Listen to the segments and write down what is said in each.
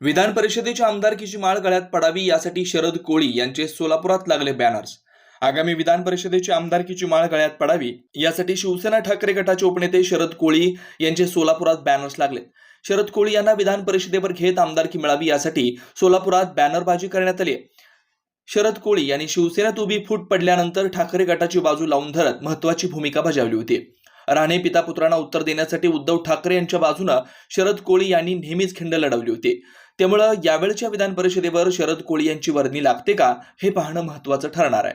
विधान परिषदेच्या आमदारकीची माळ गळ्यात पडावी यासाठी शरद कोळी यांचे सोलापुरात लागले बॅनर्स आगामी विधान परिषदेची आमदारकीची माळ गळ्यात पडावी यासाठी शिवसेना ठाकरे गटाचे उपनेते शरद कोळी यांचे सोलापुरात बॅनर्स लागले. शरद कोळी यांना विधान परिषदेवर घेत आमदारकी मिळावी यासाठी सोलापुरात बॅनरबाजी करण्यात आली शरद कोळी यांनी शिवसेनेत उभी फूट पडल्यानंतर ठाकरे गटाची बाजू लावून धरत महत्वाची भूमिका बजावली होती. राणे पिता पुत्रांना उत्तर देण्यासाठी उद्धव ठाकरे यांच्या बाजूनं शरद कोळी यांनी नेहमीच खिंड लढवली होती. त्यामुळं यावेळच्या विधान परिषदेवर शरद कोळी यांची वर्णी लागते का हे पाहणं महत्वाचं ठरणार आहे.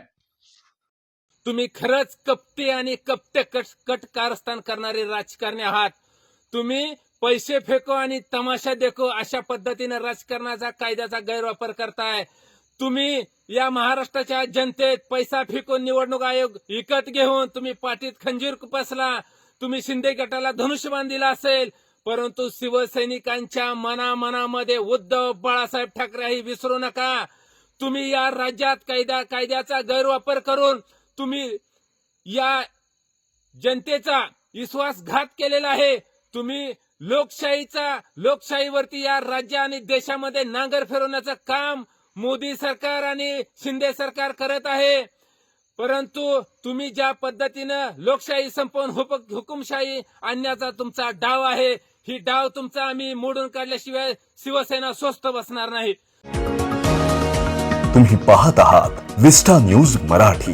तुम्ही खरंच कपटे आणि कपटे कट कट कारस्थान करणारे राजकारणी आहात. तुम्ही पैसे फेको आणि तमाशा देखो अशा पद्धतीने राजकारणाचा कायद्याचा गैरवापर करताय. तुम्ही या महाराष्ट्राच्या जनतेत पैसा फेकून निवडणूक आयोग विकत घेऊन तुम्ही पाठीत खंजीर पसला तुम्ही शिंदे गटाला धनुष्यबाण दिला असेल. परंतु शिवसैनिकांच्या मनामनामध्ये उद्धव बाळासाहेब ठाकरे ही विसरू नका. तुम्ही या राज्यात कायदा कायद्याचा गैरवापर करून तुम्ही या जनतेचा विश्वासघात केलेला आहे. तुम्ही लोकशाहीचा लोकशाहीवरती या राज्य आणि देशामध्ये नांगर फिरवण्याचं काम मोदी सरकार आणि शिंदे सरकार करत आहे. परंतु तुम्ही ज्या पद्धतीनं लोकशाही संपवून हुकुमशाही आणण्याचा तुमचा डाव आहे ही डाव तुमचा आम्ही मोडून काढल्याशिवाय शिवसेना स्वस्त बसणार नाही. तुम्ही पाहत आहात विस्टा न्यूज मराठी.